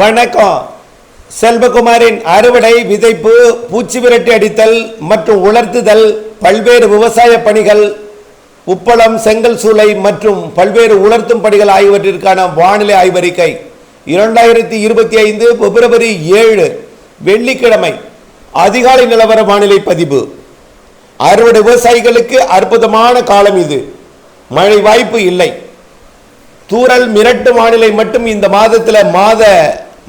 வணக்கம். செல்வகுமாரின் அறுவடை விதைப்பு பூச்சி விரட்டி அடித்தல் மற்றும் உலர்த்துதல் பல்வேறு விவசாய பணிகள் உப்பளம் செங்கல் சூளை மற்றும் பல்வேறு உலர்த்தும் பணிகள் ஆகியவற்றிற்கான வானிலை ஆய்வறிக்கை. இரண்டாயிரத்தி இருபத்தி ஐந்து பிப்ரவரி ஏழு வெள்ளிக்கிழமை அதிகாலை நிலவர வானிலை பதிவு. அறுவடை விவசாயிகளுக்கு அற்புதமான காலம் இது. மழை வாய்ப்பு இல்லை. தூறல் மிரட்டு வானிலை மட்டும் இந்த மாதத்தில் மாத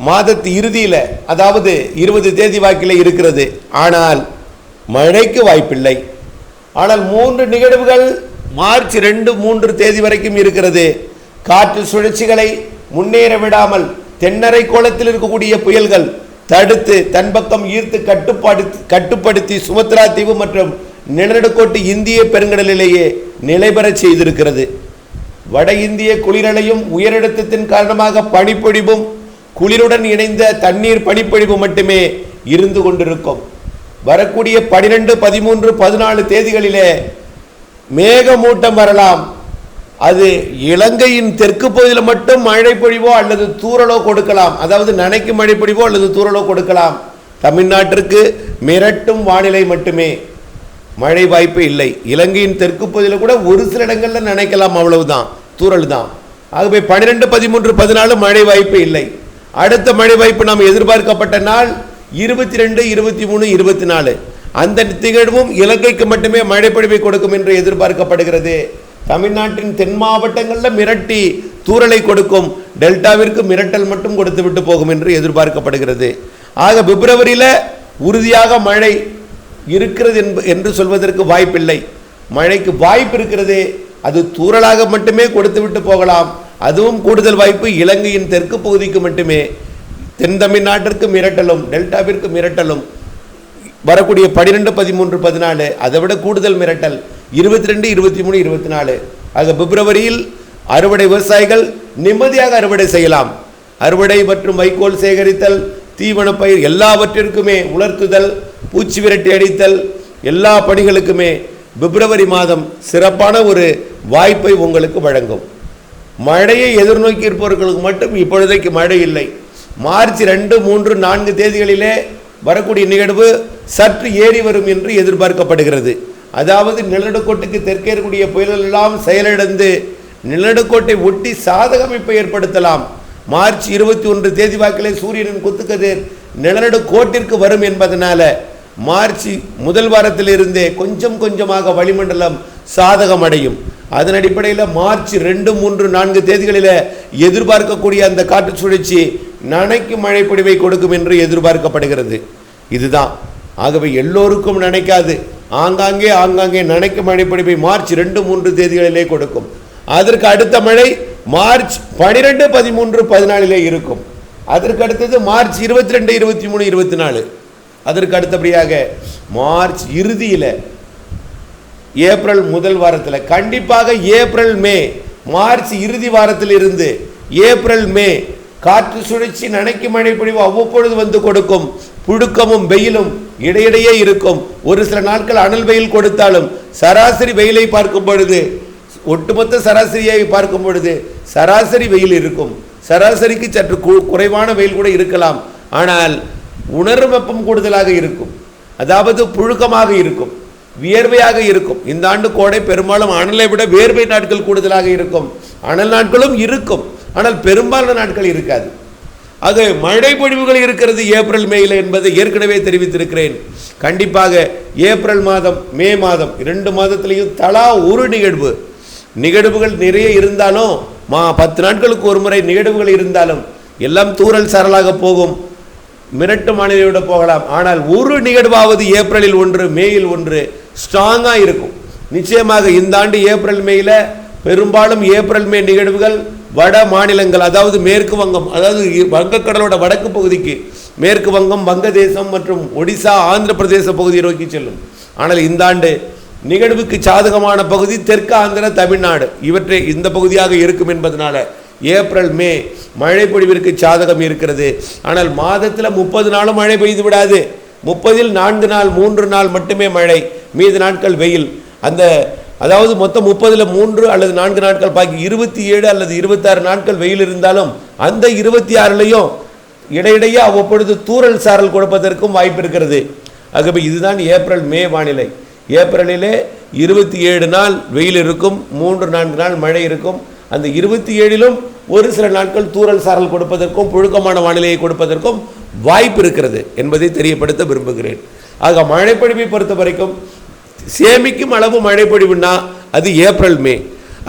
மாதத்து இறுதியில் அதாவது இருபது தேதி வாக்கில் இருக்கிறது. ஆனால் மழைக்கு வாய்ப்பில்லை. ஆனால் மூன்று நிகழ்வுகள் மார்ச் ரெண்டு மூன்று தேதி வரைக்கும் இருக்கிறது. காற்று சுழற்சிகளை முன்னேற விடாமல் தென்னரை கோலத்தில் இருக்கக்கூடிய புயல்கள் தடுத்து தன் பக்கம் ஈர்த்து கட்டுப்பாடு கட்டுப்படுத்தி சுமத்ரா தீவு மற்றும் நிலநடுக்கோட்டு இந்திய பெருங்கடலிலேயே நிலைபெறச் செய்திருக்கிறது. வட இந்திய குளிரலையும் உயரழுத்தத்தின் காரணமாக பனிப்பொழிவும் குளிருடன் இணைந்த தண்ணீர் பனிப்பொழிவு மட்டுமே இருந்து கொண்டிருக்கும். வரக்கூடிய பனிரெண்டு பதிமூன்று பதினாலு தேதிகளிலே மேகமூட்டம் வரலாம். அது இலங்கையின் தெற்கு பகுதியில் மட்டும் மழை பொழிவோ அல்லது தூறலோ கொடுக்கலாம். அதாவது நனைக்கும் மழை பொழிவோ அல்லது தூறலோ கொடுக்கலாம். தமிழ்நாட்டிற்கு மிரட்டும் வானிலை மட்டுமே. மழை வாய்ப்பு இல்லை. இலங்கையின் தெற்கு பகுதியில் கூட ஒரு சில இடங்களில் நினைக்கலாம் அவ்வளவுதான். தூரல் தான். ஆகவே பன்னிரெண்டு பதிமூன்று பதினாலு மழை வாய்ப்பு இல்லை. அடுத்த மழை வாய்ப்பு நாம் எதிர்பார்க்கப்பட்ட நாள் இருபத்தி ரெண்டு இருபத்தி மூணு இருபத்தி நாலு அந்த திகழ்வும் இலங்கைக்கு மட்டுமே மழை பொழிவை கொடுக்கும் என்று எதிர்பார்க்கப்படுகிறது. தமிழ்நாட்டின் தென் மாவட்டங்களில் மிரட்டி தூறலை கொடுக்கும் டெல்டாவிற்கு மிரட்டல் மட்டும் கொடுத்து விட்டு போகும் என்று எதிர்பார்க்கப்படுகிறது. ஆக பிப்ரவரியில் உறுதியாக மழை இருக்கிறது என்ப- என்று சொல்வதற்கு வாய்ப்பில்லை. மழைக்கு வாய்ப்பு இருக்கிறது அது தூறலாக மட்டுமே கொடுத்து விட்டு போகலாம். அதுவும் கூடுதல் வாய்ப்பு இலங்கையின் தெற்கு பகுதிக்கு மட்டுமே. தென் தமிழ்நாட்டிற்கு மிரட்டலும் டெல்டாவிற்கு மிரட்டலும். வரக்கூடிய பன்னிரெண்டு பதிமூன்று பதினாலு அதை விட கூடுதல் மிரட்டல் இருபத்தி ரெண்டு இருபத்தி மூணு இருபத்தி நாலு ஆக பிப்ரவரியில் அறுவடை விவசாயிகள் நிம்மதியாக அறுவடை செய்யலாம். அறுவடை மற்றும் வைக்கோல் சேகரித்தல் தீவன பயிர் எல்லாவற்றிற்குமே உலர்த்துதல் பூச்சி விரட்டி அடித்தல் எல்லா பணிகளுக்குமே பிப்ரவரி மாதம் சிறப்பான ஒரு வாய்ப்பை உங்களுக்கு வழங்கும். மழையை எதிர்நோக்கி இருப்பவர்களுக்கு மட்டும் இப்பொழுதைக்கு மழை இல்லை. மார்ச் ரெண்டு மூன்று நான்கு தேதிகளிலே வரக்கூடிய நிகழ்வு சற்று ஏறி வரும் என்று எதிர்பார்க்கப்படுகிறது. அதாவது நிலநடுக்கோட்டுக்கு தெற்கே இருக்கக்கூடிய புயல்கள் எல்லாம் செயலிழந்து நிலநடுக்கோட்டை ஒட்டி சாதக அமைப்பை ஏற்படுத்தலாம். மார்ச் இருபத்தி ஒன்று தேதி வாக்கிலே சூரியனின் குத்துக்கதிர் நிலநடுக்கோட்டிற்கு வரும் என்பதனால மார்ச் முதல் வாரத்திலிருந்தே கொஞ்சம் கொஞ்சமாக வளிமண்டலம் சாதகம் அடையும் அதன் அடிப்படையில் மார்ச் ரெண்டு மூன்று நான்கு தேதிகளில் எதிர்பார்க்கக்கூடிய அந்த காற்று சுழற்சி நனைக்கு மழை கொடுக்கும் என்று எதிர்பார்க்கப்படுகிறது. இதுதான். ஆகவே எல்லோருக்கும் நினைக்காது. ஆங்காங்கே ஆங்காங்கே நனைக்கு மழை மார்ச் ரெண்டு மூன்று தேதிகளிலே கொடுக்கும். அதற்கு அடுத்த மழை மார்ச் பனிரெண்டு பதிமூன்று பதினாலிலே இருக்கும். அதற்கு அடுத்தது மார்ச் இருபத்தி ரெண்டு இருபத்தி மூணு இருபத்தி நாலு. அதற்கு அடுத்தபடியாக மார்ச் இறுதியில் ஏப்ரல் முதல் வாரத்தில் கண்டிப்பாக ஏப்ரல் மே மார்ச் இறுதி வாரத்தில் இருந்து ஏப்ரல் மே காற்று சுழற்சி நனைக்கு மழை பொழிவு அவ்வப்பொழுது வந்து கொடுக்கும். புழுக்கமும் வெயிலும் இடையிடையே இருக்கும். ஒரு சில நாட்கள் அனல் வெயில் கொடுத்தாலும் சராசரி வெயிலை பார்க்கும் பொழுது ஒட்டுமொத்த சராசரியை பார்க்கும் பொழுது சராசரி வெயில் இருக்கும். சராசரிக்கு சற்று குறைவான வெயில் கூட இருக்கலாம். ஆனால் உணர்வு வெப்பம் கூடுதலாக இருக்கும். அதாவது புழுக்கமாக இருக்கும். வியர்வையாக இருக்கும். இந்த ஆண்டு கோடை பெரும்பாலும் அனலை விட வேர்வை நாட்கள் கூடுதலாக இருக்கும். அனல் நாட்களும் இருக்கும். ஆனால் பெரும்பாலான நாட்கள் இருக்காது. அது மழை பொழிவுகள் இருக்கிறது ஏப்ரல் மேயில் என்பதை ஏற்கனவே தெரிவித்திருக்கிறேன். கண்டிப்பாக ஏப்ரல் மாதம் மே மாதம் இரண்டு மாதத்திலையும் தலா ஒரு நிகழ்வு. நிகழ்வுகள் நிறைய இருந்தாலும் மா பத்து நாட்களுக்கு ஒரு முறை நிகழ்வுகள் இருந்தாலும் எல்லாம் தூறல் சரலாக போகும். மிரட்டு மாநிலையோட போகலாம். ஆனால் ஒரு நிகழ்வாவது ஏப்ரலில் ஒன்று மேயில் ஒன்று ஸ்ட்ராங்காக இருக்கும். நிச்சயமாக இந்த ஆண்டு ஏப்ரல் மேயில் பெரும்பாலும் ஏப்ரல் மே நிகழ்வுகள் வட மாநிலங்கள் அதாவது மேற்கு வங்கம் அதாவது வங்கக்கடலோட வடக்கு பகுதிக்கு மேற்கு வங்கம் வங்கதேசம் மற்றும் ஒடிசா ஆந்திர பிரதேச பகுதியை நோக்கி செல்லும். ஆனால் இந்த ஆண்டு நிகழ்வுக்கு சாதகமான பகுதி தெற்கு ஆந்திர தமிழ்நாடு. இவற்றை இந்த பகுதியாக இருக்கும் என்பதனால ஏப்ரல் மே. மழை பொழிவிற்கு சாதகம் இருக்கிறது. ஆனால் மாதத்தில் முப்பது நாளும் மழை பெய்து விடாது. முப்பதில் நான்கு நாள் மூன்று நாள் மட்டுமே மழை. மீது நாட்கள் வெயில். அந்த அதாவது மொத்தம் முப்பதில் மூன்று அல்லது நான்கு நாட்கள் பாக்கி இருபத்தி ஏழு அல்லது இருபத்தாறு நாட்கள் வெயில் இருந்தாலும் அந்த இருபத்தி ஆறுலையும் இடையிடையே அவ்வப்பொழுது தூறல் சாரல் கொடுப்பதற்கும் வாய்ப்பு இருக்கிறது. ஆகவே இதுதான் ஏப்ரல் மே வானிலை. ஏப்ரலிலே இருபத்தி ஏழு நாள் வெயில் இருக்கும் மூன்று நான்கு நாள் மழை இருக்கும். அந்த இருபத்தி ஏழிலும் ஒரு சில நாட்கள் தூறல் சாரல் கொடுப்பதற்கும் புழுக்கமான வானிலையை கொடுப்பதற்கும் வாய்ப்பு இருக்கிறது என்பதை தெரியப்படுத்த விரும்புகிறேன். ஆக மழைப்பொழிவை பொறுத்த வரைக்கும் சேமிக்கும் அளவு மழைப்பொழிவுன்னா அது ஏப்ரல் மே.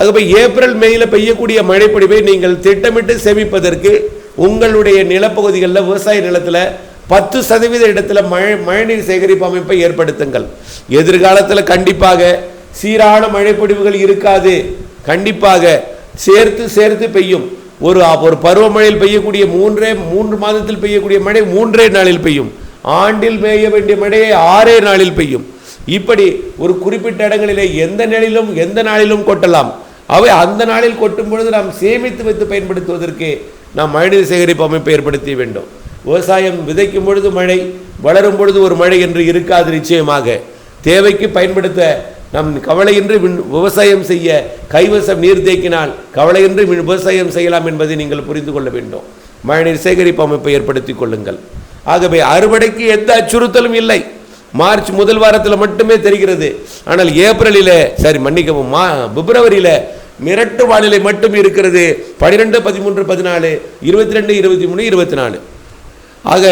ஆகவே ஏப்ரல் மேயில் பெய்யக்கூடிய மழைப்பொழிவை நீங்கள் திட்டமிட்டு சேமிப்பதற்கு உங்களுடைய நிலப்பகுதிகளில் விவசாய நிலத்தில் பத்து சதவீத இடத்துல மழை மழைநீர் சேகரிப்பு அமைப்பை ஏற்படுத்துங்கள். எதிர்காலத்தில் கண்டிப்பாக சீரான மழைப்பொழிவுகள் இருக்காது. கண்டிப்பாக சேர்த்து சேர்த்து பெய்யும். ஒரு ஒரு பருவமழையில் பெய்யக்கூடிய மூன்றே மூன்று மாதத்தில் பெய்யக்கூடிய மழை மூன்றே நாளில் பெய்யும். ஆண்டில் பெய்ய வேண்டிய மழையை ஆறே நாளில் பெய்யும். இப்படி ஒரு குறிப்பிட்ட இடங்களிலே எந்த நிலையிலும் எந்த நாளிலும் கொட்டலாம். அவை அந்த நாளில் கொட்டும் பொழுது நாம் சேமித்து வைத்து பயன்படுத்துவதற்கு நாம் மழைநீர் சேகரிப்பு அமைப்பை ஏற்படுத்த வேண்டும். விவசாயம் விதைக்கும் பொழுது மழை வளரும் பொழுது ஒரு மழை என்று இருக்காது நிச்சயமாக. தேவைக்கு பயன்படுத்த நம் கவலையின்றி விவசாயம் செய்ய கைவசம் நீர் தேக்கினால் கவலையின்றி விவசாயம் செய்யலாம் என்பதை நீங்கள் புரிந்து கொள்ள வேண்டும். மழைநீர் சேகரிப்பு அமைப்பை ஏற்படுத்திக் கொள்ளுங்கள். ஆகவே அறுவடைக்கு எந்த அச்சுறுத்தலும் இல்லை. மார்ச் முதல் வாரத்தில் மட்டுமே தெரிகிறது. ஆனால் ஏப்ரலில் சரி மன்னிக்கவும் மா பிப்ரவரியில் மிரட்டு வானிலை மட்டும் இருக்கிறது. பனிரெண்டு பதிமூன்று பதினாலு இருபத்தி ரெண்டு இருபத்தி மூணு இருபத்தி நாலு. ஆக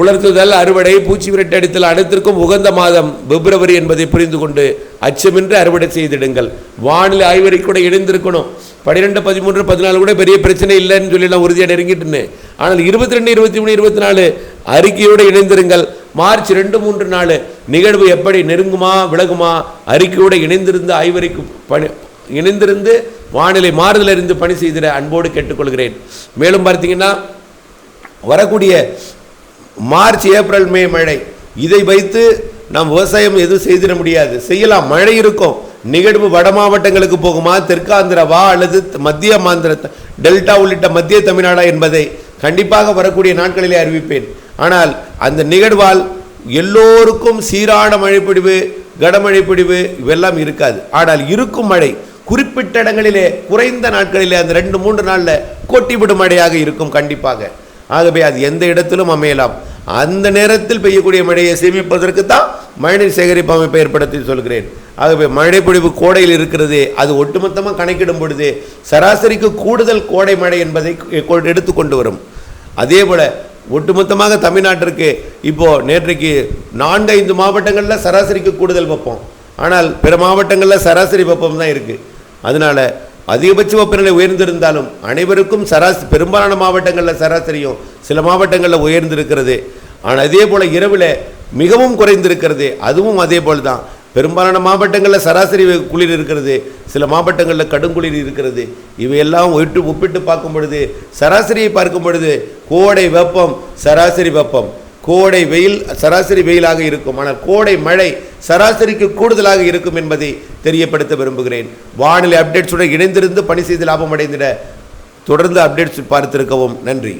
உலர்த்துதல் அறுவடை பூச்சி விரட்டு அடித்தல் அனைத்திற்கும் உகந்த மாதம் பிப்ரவரி என்பதை புரிந்து கொண்டு அச்சமின்றி அறுவடை செய்திடுங்கள். வானிலை ஆய்வறை கூட இணைந்திருக்கணும். பன்னிரெண்டு பதிமூன்று பதினாலு கூட பெரிய பிரச்சனை இல்லைன்னு சொல்லி நான் உறுதியாக நெருங்கிட்டுன்னு ஆனால் இருபத்தி ரெண்டு இருபத்தி மூணு இருபத்தி நாலு அறிக்கையோடு இணைந்திருங்கள். மார்ச் ரெண்டு மூன்று நாள் நிகழ்வு எப்படி நெருங்குமா விலகுமா அறிக்கையோடு இணைந்திருந்து ஆய்வறைக்கு பணி இணைந்திருந்து வானிலை மாறுதலிருந்து பணி செய்திட அன்போடு கேட்டுக்கொள்கிறேன். மேலும் பார்த்தீங்கன்னா வரக்கூடிய மார்ச் ஏப்ரல் மே மழை. இதை வைத்து நாம் விவசாயம் எதுவும் செய்திட முடியாது. செய்யலாம். மழை இருக்கும். நிகழ்வு வட மாவட்டங்களுக்கு போகுமா? தெற்காந்திரவா அல்லது மத்திய மாந்திர டெல்டா உள்ளிட்ட மத்திய தமிழ்நாடா என்பதை கண்டிப்பாக வரக்கூடிய நாட்களிலே அறிவிப்பேன். ஆனால் அந்த நிகழ்வால் எல்லோருக்கும் சீரான மழைப்பிடிவு கடமழை பிடிவு இவெல்லாம் இருக்காது. ஆனால் இருக்கும் மழை குறிப்பிட்ட இடங்களிலே குறைந்த நாட்களிலே அந்த ரெண்டு மூன்று நாளில் கொட்டிவிடும் மழையாக இருக்கும் கண்டிப்பாக. ஆகவே அது எந்த இடத்திலும் அமையலாம். அந்த நேரத்தில் பெய்யக்கூடிய மழையை சேமிப்பதற்கு தான் மழைநீர் சேகரிப்பு அமைப்பை ஏற்படுத்தி சொல்கிறேன். ஆகவே மழை பொழிவு கோடையில் இருக்கிறது அது ஒட்டுமொத்தமாக கணக்கிடும் பொழுது சராசரிக்கு கூடுதல் கோடை மழை என்பதை எடுத்து எடுத்துக்கொண்டு வரும். அதே போல் ஒட்டுமொத்தமாக தமிழ்நாட்டிற்கு இப்போது நேற்றைக்கு நான்கு ஐந்து மாவட்டங்களில் சராசரிக்கு கூடுதல் வைப்போம். ஆனால் பிற மாவட்டங்களில் சராசரி வெப்பம் தான் இருக்குது அதனால் அதிகபட்ச வெப்பநிலை உயர்ந்திருந்தாலும் அனைவருக்கும் சராசரி பெரும்பாலான மாவட்டங்களில் சராசரியும் சில மாவட்டங்களில் உயர்ந்திருக்கிறது. ஆனால் அதே போல் இரவில் மிகவும் குறைந்திருக்கிறது. அதுவும் அதே போல் தான். பெரும்பாலான மாவட்டங்களில் சராசரி குளிர் இருக்கிறது. சில மாவட்டங்களில் கடுங்குளிர் இருக்கிறது. இவையெல்லாம் ஒட்டு ஒப்பிட்டு பார்க்கும் பொழுது சராசரியை பார்க்கும் பொழுது கோடை வெப்பம் சராசரி வெப்பம். கோடை வெயில் சராசரி வெயிலாக இருக்கும். ஆனால் கோடை மழை சராசரிக்கு கூடுதலாக இருக்கும் என்பதை தெரியப்படுத்த விரும்புகிறேன். வானிலை அப்டேட்ஸுடன் இணைந்திருந்து பணி செய்து லாபம் அடைந்திட தொடர்ந்து அப்டேட்ஸ் பார்த்திருக்கவும். நன்றி.